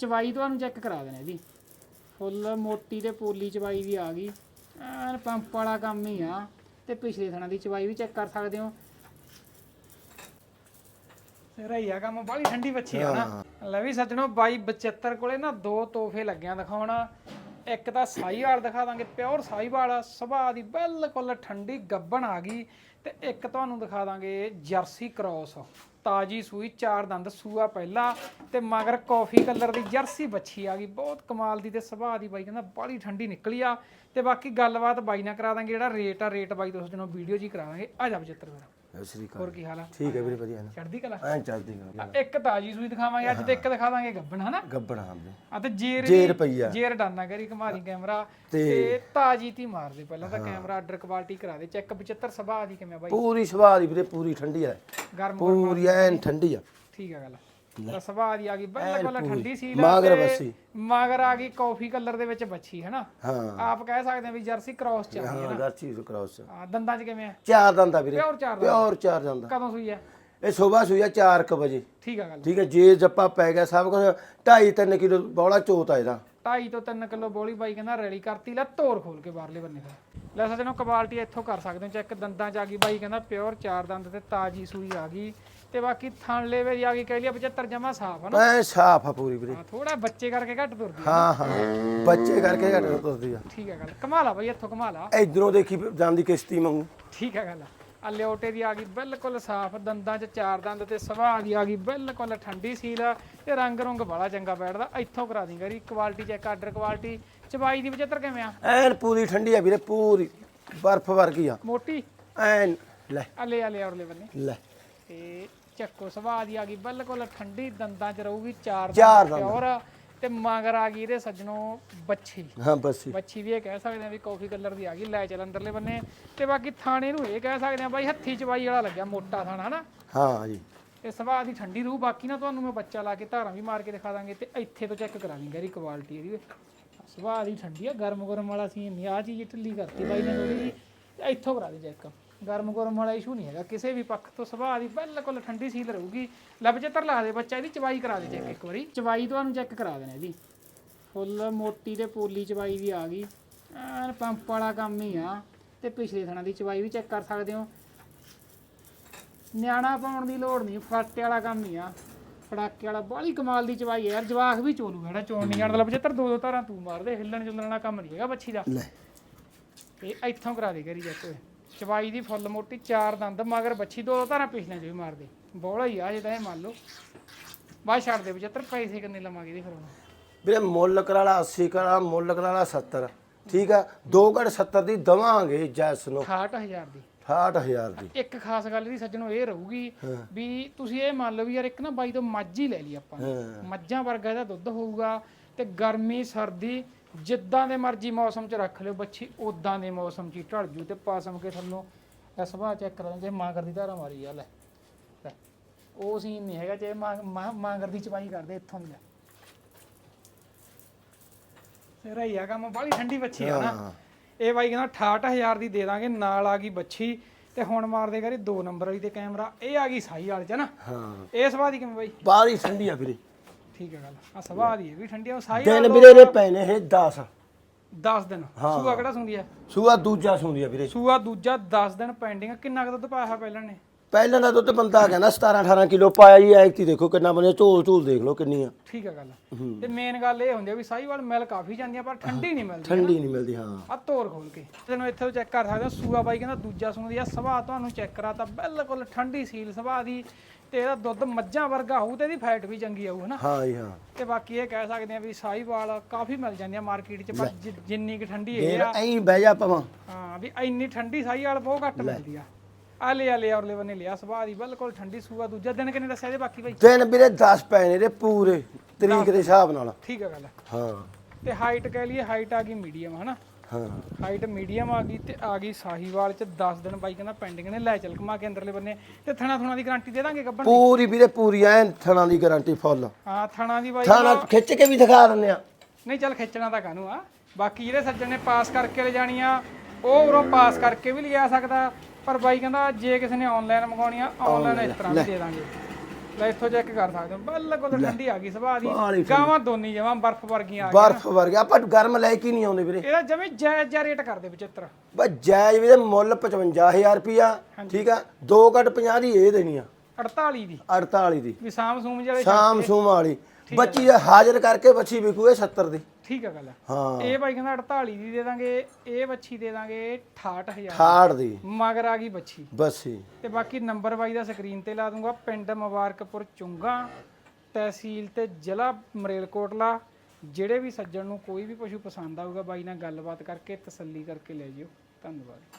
ਚਵਾਈ ਤੁਹਾਨੂੰ ਚੈੱਕ ਕਰਾ ਦੇਣਾ ਇਹਦੀ ਫੁੱਲ ਮੋਟੀ ਤੇ ਪੋਲੀ ਚਵਾਈ ਵੀ ਆ ਗਈ। ਐਨ ਪੰਪ ਵਾਲਾ ਕੰਮ ਹੀ ਆ। ਤੇ ਪਿਛਲੇ ਥਣਾ ਦੀ ਚਵਾਈ ਵੀ ਚੈੱਕ ਕਰ ਸਕਦੇ ਹੋ। ਰਈਆ ਕੰਮ ਬਾਲੀ ਠੰਡੀ ਬੱਚੀ ਆ ਨਾ। ਲੈ ਵੀ ਸੱਜਣੋ ਬਾਈ 75 ਕੋਲੇ ਨਾ ਦੋ ਤੋਹਫੇ ਲੱਗਿਆ ਦਿਖਾਉਣਾ। ਇੱਕ ਤਾਂ ਸਾਈਵਾਲ ਦਿਖਾ ਦਾਂਗੇ, ਪਿਓਰ ਸਾਈਵਾਲ ਸੁਭਾਅ ਦੀ ਬਿਲਕੁਲ ਠੰਡੀ ਗੱਬਣ ਆ ਗਈ ਤੇ ਇੱਕ ਤੁਹਾਨੂੰ ਦਿਖਾ ਦਾਂਗੇ ਜਰਸੀ ਕ੍ਰੋਸ, ਤਾਜੀ ਸੂਈ, ਚਾਰ ਦੰਦ, ਸੂਆ ਪਹਿਲਾ ਤੇ ਮਗਰ ਕਾਫੀ ਕਲਰ ਦੀ ਜਰਸੀ ਬੱਛੀ ਆ ਗਈ, ਬਹੁਤ ਕਮਾਲ ਦੀ ਤੇ ਸੁਭਾਅ ਦੀ ਬਾਈ ਕਹਿੰਦਾ ਬੜੀ ਠੰਡੀ ਨਿਕਲੀ ਆ ਤੇ ਬਾਕੀ ਗੱਲਬਾਤ ਬਾਈ ਨਾਲ ਕਰਾ ਦਾਂਗੇ, ਜਿਹੜਾ ਰੇਟ ਆ ਰੇਟ ਬਾਈ ਤੋਂ ਸੱਜਣੋ ਵੀਡੀਓ ਜੀ ਕਰਾ ਦਾਂਗੇ ਆ ਜਾ 75 ਮੇਰਾ ਸਤਿ ਸ੍ਰੀ ਅਕਾਲ। ਹੋਰ ਕੀ ਹਾਲ ਆ? ਠੀਕ ਹੈ ਵੀਰੇ ਵਧੀਆ ਨਾ। ਚੜਦੀ ਕਲਾ? ਐਂ ਚੱਲਦੀ ਗਾ ਇੱਕ ਤਾਜੀ ਸੂਈ ਦਿਖਾਵਾਂਗੇ ਅੱਜ ਤੇ ਇੱਕ ਦਿਖਾ ਦਾਂਗੇ ਗੱਬਣ ਹਨਾ? ਗੱਬਣਾ ਹਮਦੇ ਆ ਤੇ ਜੇਰ ਜੇਰ ਡਾਨਾ ਕਰੀ ਘਮਾਰੀ ਕੈਮਰਾ ਤੇ- ਤੇ ਤਾਜੀ ਤੀ ਮਾਰ ਦੇ ਪਹਿਲਾਂ ਤਾਂ ਕੈਮਰਾ ਆਰਡਰ ਕੁਆਲਿਟੀ ਕਰਾ ਦੇ। ਚੈੱਕ 75 ਸਭਾ ਦੀ ਕਿਵੇਂ ਬਾਈ? ਪੂਰੀ ਸੁਭਾਅ ਦੀ ਵੀਰੇ ਪੂਰੀ ਠੰਡੀ ਆ। ਗਰਮ ਪੂਰੀ ਐਨ ਠੰਡੀ ਆ। ਠੀਕ ਆ ਗੱਲ। ਸਭਾ ਦੀ ਆ ਗਈ। ਬਿਲਕੁਲ ਠੰਡੀ ਸੀ ਮਾਗਰ ਬੱਸੀ। ਮਗਰ ਆ ਗਈ ਕਾਫੀ ਕਲਰ ਦੇ ਵਿੱਚ ਹਨਾ ਹਾਂ ਆਪ ਕਹਿ ਸਕਦੇ ਆ ਵੀ ਜਰਸੀ ਕ੍ਰਾਸ ਚ ਆ ਹਾਂ ਗਰਚੀ ਕ੍ਰਾਸ ਆ ਦੰਦਾਂ ਚ ਕਿਵੇਂ ਆ? ਚਾਰ ਦੰਦਾ ਵੀਰੇ। ਪਿਓਰ ਚਾਰ ਦੰਦ। ਪਿਓਰ ਚਾਰ ਦੰਦਾ ਕਦੋਂ ਸੂਈ ਆ? ਇਹ ਸਵੇਰ ਸੂਇਆ 4:00 ਵਜੇ। ਠੀਕ ਆ ਗੱਲ। ਠੀਕ ਹੈ ਜੇ ਜੱਪਾ ਪੈ ਗਿਆ ਸਭ ਕੁਝ 2.5 3 ਕਿਲੋ ਬੌਲਾ ਚੋਤ ਆ ਇਹਦਾ। 2.5 ਤੋਂ 3 ਕਿਲੋ ਬੋਲੀ ਬਾਈ ਕਹਿੰਦਾ ਰੈਡੀ ਕਰਤੀ ਲੈ ਤੋਰ ਖੋਲ ਕੇ ਬਾਹਰਲੇ ਬੰਨੇ ਦਾ। ਲੈ ਸੱਜਣੋ ਕੁਆਲਿਟੀ ਇੱਥੋਂ ਕਰ ਸਕਦੇ ਹੋ ਚੈੱਕ ਦੰਦਾਂ ਚ ਆ ਗਈ ਬਾਈ ਕਹਿੰਦਾ ਪਿਓਰ ਚਾਰ ਦੰਦ ਤੇ ਤਾਜੀ ਸੂਈ ਆ ਗਈ। ਤੇ ਬਾਕੀ ਥਣ ਲੇਵੇ ਦੀ ਆ ਗਈ ਕਹਿ ਲਿਆ 75 ਜਮਾ ਸਾਫ਼ ਹਨਾ ਐ ਸਾਫ਼ ਆ ਪੂਰੀ ਵੀਰੇ। ਹਾਂ ਥੋੜਾ ਬੱਚੇ ਕਰਕੇ ਘੱਟ ਤੁਰਦੀ ਆ। ਹਾਂ ਹਾਂ ਬੱਚੇ ਕਰਕੇ ਘਟ ਤੁਰਦੀ ਆ। ਠੀਕ ਆ ਗੱਲ। ਕਮਾਲਾ ਬਾਈ ਇੱਥੋਂ ਕਮਾਲਾ ਇਧਰੋਂ ਦੇਖੀ ਜਾਂਦੀ ਕਿਸ਼ਤੀ ਵਾਂਗੂ ਠੀਕ ਆ ਗੱਲ ਆ। ਲਿਓਟੇ ਦੀ ਆ ਗਈ ਬਿਲਕੁਲ ਸਾਫ਼ ਦੰਦਾਂ 'ਚ ਚਾਰ ਦੰਦ ਤੇ ਸੁਭਾਅ ਦੀ ਆ ਗਈ ਬਿਲਕੁਲ ਠੰਡੀ ਸੀਲ ਤੇ ਰੰਗ ਰੁੰਗ ਬੜਾ ਚੰਗਾ ਬੈਠਦਾ। ਇੱਥੋਂ ਕਰਾ ਦੀ ਗਰੀ ਕੁਆਲਿਟੀ ਚੈੱਕ ਆਰਡਰ ਕੁਆਲਿਟੀ ਚਬਾਈ ਦੀ 75 ਕਿਵੇਂ ਆ? ਐਨ ਪੂਰੀ ਠੰਡੀ ਆ ਵੀਰੇ ਪੂਰੀ। ਬਰਫ਼ ਵਰਗੀ ਆ। ਮੋਟੀ? ਐਨ ਲੈ। ਅਲੇ ਅਲੇ ਔਰਲੇ ਬੰਨੇ। ਲੈ। ਤੇ ਚੱਕੋ ਸੁਭਾਅ ਦੀ ਆ ਗਈ। ਬਿਲਕੁਲ ਠੰਡੀ ਦੰਦਾਂ 'ਚ ਰਹੂਗੀ ਚਾਰ ਚਾਰ ਦੰਦ। ਪਿਓਰ ਤੇ ਮਗਰ ਆ ਗਈ ਇਹਦੇ ਸੱਜਣੋ ਬੱਛੀ। ਹਾਂ ਬਸ ਬੱਚੀ ਵੀ ਇਹ ਕਹਿ ਸਕਦੇ ਆ ਵੀ ਕਾਫੀ ਕਲਰ ਦੀ ਆ ਗਈ ਲੈ ਚੱਲ ਅੰਦਰਲੇ ਬੰਨੇ। ਤੇ ਬਾਕੀ ਥਾਣੇ ਨੂੰ ਇਹ ਕਹਿ ਸਕਦੇ ਆ ਬਾਈ ਹੱਥੀ ਚਵਾਈ ਵਾਲਾ ਲੱਗਿਆ ਮੋਟਾ ਥਾਣਾ ਹਨਾ? ਹਾਂ ਜੀ। ਤੇ ਸੁਭਾਅ ਦੀ ਠੰਡੀ ਰੂਹ। ਬਾਕੀ ਨਾ ਤੁਹਾਨੂੰ ਮੈਂ ਬੱਚਾ ਲਾ ਕੇ ਧਾਰਾਂ ਵੀ ਮਾਰ ਕੇ ਦਿਖਾ ਦਾਂਗੇ ਤੇ ਇੱਥੇ ਤੋਂ ਚੈੱਕ ਕਰਾ ਦਿੰਗਾ ਇਹਦੀ ਕੁਆਲਿਟੀ ਇਹਦੀ। ਸੁਭਾਅ ਦੀ ਠੰਡੀ ਆ ਗਰਮ ਗਰਮ ਵਾਲਾ ਸੀ ਨਹੀਂ ਆ ਚੀਜ਼ ਢਿੱਲੀ ਕਰਤੀ ਬਾਈ ਨੇ ਥੋੜੀ ਤੇ ਇੱਥੋਂ ਕਰਾ ਦੇ ਚੈੱਕ ਗਰਮ ਗਰਮ ਵਾਲਾ ਇਸ਼ੂ ਨਹੀਂ ਹੈਗਾ। ਕਿਸੇ ਵੀ ਪੱਖ ਤੋਂ ਸੁਭਾਅ ਦੀ ਬਿਲਕੁਲ ਠੰਡੀ ਸੀਲ ਰਹੂਗੀ। ਲੱਭ ਚਿੱਤਰ ਲਾ ਦੇ ਬੱਚਾ ਇਹਦੀ ਚਵਾਈ ਕਰਾ ਦੇ ਚੈੱਕ ਇੱਕ ਵਾਰੀ। ਚਵਾਈ ਤੁਹਾਨੂੰ ਚੈੱਕ ਕਰਾ ਦੇਣਾ ਇਹਦੀ। ਫੁੱਲ ਮੋਟੀ ਤੇ ਪੋਲੀ ਚਵਾਈ ਵੀ ਆ ਗਈ। ਐਨ ਪੰਪ ਵਾਲਾ ਕੰਮ ਹੀ ਆ। ਤੇ ਪਿਛਲੇ ਥਣਾ ਦੀ ਚਵਾਈ ਵੀ ਚੈੱਕ ਕਰ ਸਕਦੇ ਹੋ। ਨਿਆਣਾ ਪਾਉਣ ਦੀ ਲੋੜ ਨਹੀਂ ਫਾਟੇ ਵਾਲਾ ਕੰਮ ਹੀ ਆ। ਫੜਾਕੇ ਵਾਲਾ ਬਾਹਲੀ ਕਮਾਲ ਦੀ ਚਵਾਈ ਹੈ ਯਾਰ ਜਵਾਕ ਵੀ ਚੋਲੂ ਜਿਹੜਾ ਚੋਣ ਨਹੀਂ ਜਾਣਦਾ ਲੱਭ ਦੋ ਦੋ ਧਾਰਾਂ ਤੂੰ ਮਾਰਦੇ ਹਿੱਲਣ ਜੁਲਣ ਵਾਲਾ ਕੰਮ ਨਹੀਂ ਹੈਗਾ ਬੱਚੀ ਦਾ। ਲੈ। ਤੇ ਇੱਥੋਂ ਕਰਾ ਦੇ ਕਰੀ ਜੱਟ ਚਵਾਈ ਦੀ ਫੁੱਲ ਮੋਟੀ ਚਾਰ ਦੰਦ ਮਗਰ ਬੱਚੀ ਦੋ ਦੋ ਧਾਰਾਂ ਪਿਛਲੇ ਚ ਵੀ ਮਾਰਦੇ। ਬੋਲਾ ਹੀ ਆ ਜੇ ਤਾਂ ਇਹ ਮੰਨ ਲਓ। ਬਾਅਦ ਛੱਡ ਦੇ 75 ਪੈਸੇ ਕਿੰਨੇ ਲਵਾਂਗੇ ਇਹਦੇ ਫਿਰ ਹੁਣ? ਵੀਰੇ ਮੁੱਲ ਕਰਾਲਾ 80 ਕਰਾ ਮੁੱਲ ਕਰਾਲਾ 70 ਠੀਕ ਆ? 2 ਘੜ 70 ਦੀ ਦਵਾਂਗੇ ਜੈਸ ਨੂੰ। 68000 ਦੀ। 68000 ਦੀ। ਇੱਕ ਖਾਸ ਗੱਲ ਇਹਦੀ ਸੱਜਣੋ ਇਹ ਰਹੂਗੀ ਵੀ ਤੁਸੀਂ ਇਹ ਮੰਨ ਲਓ ਵੀ ਯਾਰ ਇੱਕ ਨਾ ਬਾਈ ਤੋਂ ਮੱਝ ਹੀ ਲੈ ਲਈ ਆਪਾਂ। ਨੇ। ਹਾਂ। ਮੱਝਾਂ ਵਰਗਾ ਇਹਦਾ ਦੁੱਧ ਹੋਊਗਾ ਤੇ ਗਰਮੀ ਸਰਦੀ ਜਿੱਦਾਂ ਦੇ ਮਰਜ਼ੀ ਮੌਸਮ ਚ ਰੱਖ ਲਿਓ ਬੱਚੀ ਉਦਾਂ ਦੇ ਮੌਸਮ 'ਚ ਹੀ ਢਲ ਜੂ ਤੇ ਪਾਸਮ ਕੇ ਥੱਲੋਂ ਇਹ ਸੁਭਾਅ ਚੈੱਕ ਕਰਾਂ ਜੇ ਮਾਂਗਰ ਦੀ ਧਾਰਾ ਮਾਰੀ ਆ ਲੈ। ਲੈ। ਉਹ ਸੀਨ ਨਹੀਂ ਹੈਗਾ ਜੇ ਮਾਂ- ਮਾਂ- ਮਾਂਗਰ ਦੀ ਚਵਾਈ ਕਰਦੇ ਇੱਥੋਂ ਦੀ ਲੈ ਤੇਰਾ ਹੀ ਆ ਕੰਮ ਬਾਲੀ ਠੰਡੀ ਬੱਚੀ ਆ ਨਾ। ਹਾਂ। ਇਹ ਬਾਈ ਕਹਿੰਦਾ 68000 ਦੀ ਦੇ ਦਾਂਗੇ ਨਾਲ ਆ ਗਈ ਬੱਚੀ ਤੇ ਹੁਣ ਮਾਰਦੇ ਕਰੀ 2 ਨੰਬਰ ਵਾਲੀ ਤੇ ਕੈਮਰਾ ਇਹ ਆ ਗਈ ਸਾਈ ਵਾਲੇ ਚ ਨਾ। ਹਾਂ। ਇਹ ਸਵਾਦ ਦੀ ਕਿਵੇਂ ਬਾਈ? ਬਾਹਲੀ ਠੰਡੀ ਆ ਵੀਰੇ। ਠੀਕ ਹੈ ਗੱਲ। ਆ ਵੀ ਠੰਡੀ ਆ ਉਹ ਸਾਈ ਦਿਨ ਵੀਰੇ ਦੇ ਪੈਨੇ ਇਹ 10 10 ਦਿਨ ਸੂਆ ਕਿਹੜਾ ਸੁੰਦੀ ਆ ਸੂਆ ਦੂਜਾ ਸੁੰਦੀ ਆ ਵੀਰੇ। ਸੂਆ ਦੂਜਾ 10 ਦਿਨ ਪੈਂਡਿੰਗ ਕਿੰਨਾ ਕੁ ਦੁੱਧ ਪਾਇਆ ਹੋਇਆ ਪਹਿਲਾਂ ਨੇ? ਪਹਿਲਾਂ ਦਾ ਦੁੱਧ ਬੰਦਾ ਕਹਿੰਦਾ 17 18 ਕਿਲੋ ਪਾਇਆ ਜੀ ਐਕਤੀ ਦੇਖੋ ਕਿੰਨਾ ਬਣੇ ਝੋਲ ਝੂਲ ਦੇਖ ਲਓ ਕਿੰਨੀ ਆ ਠੀਕ ਹੈ। ਗੱਲ ਤੇ ਮੇਨ ਗੱਲ ਇਹ ਹੁੰਦੀ ਆ ਵੀ ਸਾਈਵਾਲ ਮਿਲ ਕਾਫੀ ਜਾਂਦੀ ਆ ਪਰ ਠੰਡੀ ਨਹੀਂ ਮਿਲਦੀ ਠੰਡੀ ਨਹੀਂ ਮਿਲਦੀ ਹਾਂ। ਆ ਤੋਰ ਖੋਲ ਕੇ। ਤੈਨੂੰ ਇੱਥੇ ਚੈੱਕ ਕਰ ਸਕਦੇ ਹੋ ਸੂਆ ਬਾਈ ਕਹਿੰਦਾ ਦੂਜਾ ਸੁਣਦੀ ਆ ਸੁਭਾਅ ਤੁਹਾਨੂੰ ਚੈੱਕ ਕਰਾਤਾ ਬਿਲਕੁਲ ਠੰਡੀ ਸੀਲ ਸੁਭਾਅ ਦੀ ਤੇ ਇਹਦਾ ਦੁੱਧ ਮੱਝਾਂ ਵਰਗਾ ਹੋਊ ਤੇ ਇਹਦੀ ਫੈਟ ਵੀ ਚੰਗੀ ਆਊ ਹਨਾ। ਹਾਂ ਜੀ ਹਾਂ। ਤੇ ਬਾਕੀ ਇਹ ਕਹਿ ਸਕਦੇ ਆ ਵੀ ਸਾਈਵਾਲ ਕਾਫੀ ਮਿਲ ਜਾਂਦੀਆਂ ਮਾਰਕੀਟ 'ਚ ਪਰ ਜਿ- ਜਿੰਨੀ ਕਿ ਠੰਡੀ ਇਹ ਇਹ ਆ। ਐਂ ਬਹਿ ਜਾ ਪਵਾਂ ਹਾਂ ਵੀ ਇੰਨੀ ਠੰਡੀ ਸਾਈਵਾਲ ਬਹੁਤ ਘੱਟ ਮਿਲਦੀ ਆ। ਆ ਲੈ ਆ ਲੈ ਔਰਲੇ ਬੰਨੇ ਲਿਆ ਸੁਭਾਅ ਦੀ ਬਿਲਕੁਲ ਠੰਡੀ ਸੂਆ ਦੂਜਾ ਦਿਨ ਕਿੰਨੇ ਦੱਸਿਆ ਜੇ ਬਾਕੀ ਬਾਈ? ਦਿਨ ਵੀਰੇ 10 ਪੈਨੇ ਦੇ ਪੂਰੇ ਤਰੀਕ ਦੇ ਹਿਸਾਬ ਨਾਲ। ਠੀਕ ਆ ਗੱਲ। ਹਾਂ। ਤੇ ਹਾਈਟ ਕਹਿ ਲਈਏ ਹਾਈਟ ਆ ਗਈ ਮੀਡੀਅਮ ਹਨਾ? ਹਾਂ। ਹਾਈਟ ਮੀਡੀਅਮ ਆ ਗਈ ਤੇ ਆ ਗਈ ਸਾਹੀਵਾਲ ਚ 10 ਦਿਨ ਬਾਈ ਕਹਿੰਦਾ ਪੈਂਡਿੰਗ ਨੇ ਲੈ ਚੱਲ ਕਮਾ ਕੇ ਅੰਦਰਲੇ ਬੰਨੇ। ਤੇ ਥਣਾ ਥੁਣਾ ਦੀ ਗਾਰੰਟੀ ਦੇ ਦਾਂਗੇ ਗੱਬਣ ਪੂਰੀ ਵੀਰੇ ਪੂਰੀ ਐ ਥਣਾ ਦੀ ਗਾਰੰਟੀ ਫੁੱਲ ਹਾਂ ਥਣਾ ਦੀ ਬਾਈ ਥਾਣਾ ਖਿੱਚ ਕੇ ਵੀ ਦਿਖਾ ਦਿੰਦੇ ਆ। ਨਹੀਂ ਚੱਲ ਖਿੱਚਣਾ ਤਾਂ ਕਾਹਨੂੰ ਆ। ਬਾਕੀ ਜਿਹੜੇ ਸੱਜਣ ਨੇ ਪਾਸ ਕਰਕੇ ਲੈ ਜਾਣੀ ਆ ਉਹ ਉਰੋਂ ਪਾਸ ਕਰਕੇ ਵੀ ਲਿਆ ਸਕਦਾ। ਪਰ ਬਾਈ ਕਹਿੰਦਾ ਜੇ ਕਿਸੇ ਨੇ ਆਨਲਾਈਨ ਮੰਗਾਉਣੀ ਆ ਆਨਲਾਈਨ ਇਸ ਤਰ੍ਹਾਂ ਵੀ ਦੇ ਦਾਂਗੇ। ਲੈ ਇੱਥੋਂ ਚੈੱਕ ਕਰ ਸਕਦੇ ਹੋ। ਬਿਲਕੁਲ ਠੰਡੀ ਆ ਗਈ ਸੁਭਾਅ ਦੀ। ਗਾਵਾਂ ਦੋਨੀ ਜਮਾਂ ਬਰਫ਼ ਵਰਗੀਆਂ ਆ ਗਈਆਂ। ਬਰਫ਼ ਵਰਗੇ ਆਪਾਂ ਗਰਮ ਲੈ ਕੇ ਨਹੀਂ ਆਉਂਦੇ ਵੀਰੇ। ਇਹਦਾ ਜਮੇ ਜਾਇਜ਼ ਜਿਹਾ ਰੇਟ ਕਰਦੇ 75 ਬਸ ਜਾਇਜ਼ ਵੀਰੇ ਮੁੱਲ 55000 ਰੁਪਿਆ ਠੀਕ ਆ? 2 ਘੱਟ 50 ਦੀ ਇਹ ਦੇਣੀ ਆ। 48 ਦੀ। 48 ਦੀ। ਵੀ ਸਾਮ ਸੂਮ ਜਿਹੜੇ ਸ਼ਾਮ ਸੂਮ ਵਾਲੀ। ਬੱਚੀ ਦਾ ਹਾਜ਼ਰ ਕਰਕੇ ਬੱਚੀ ਵਿਕੂ ਇਹ 70 ਦੀ। ਠੀਕ ਆ ਗੱਲ ਹਾਂ। ਇਹ ਬਾਈ ਕਹਿੰਦਾ 48 ਦੀ ਦੇ ਦਾਂਗੇ ਇਹ ਬੱਚੀ ਦੇ ਦਾਂਗੇ 68000 68 ਦੀ। ਮਗਰ ਆ ਗਈ ਬੱਚੀ। ਬੱਸੀ ਤੇ ਬਾਕੀ ਨੰਬਰ ਬਾਈ ਦਾ ਸਕਰੀਨ ਤੇ ਲਾ ਦੂੰਗਾ ਪਿੰਡ ਮੁਬਾਰਕਪੁਰ ਚੁੰਗਾ ਤਹਿਸੀਲ ਤੇ ਜ਼ਿਲ੍ਹਾ ਮਰੇਲਕੋਟਲਾ। ਜਿਹੜੇ ਵੀ ਸੱਜਣ ਨੂੰ ਕੋਈ ਵੀ ਪਸ਼ੂ ਪਸੰਦ ਆਊਗਾ ਬਾਈ ਨਾਲ ਗੱਲਬਾਤ ਕਰਕੇ ਤਸੱਲੀ ਕਰਕੇ ਲੈ ਜਿਓ। ਧੰਨਵਾਦ।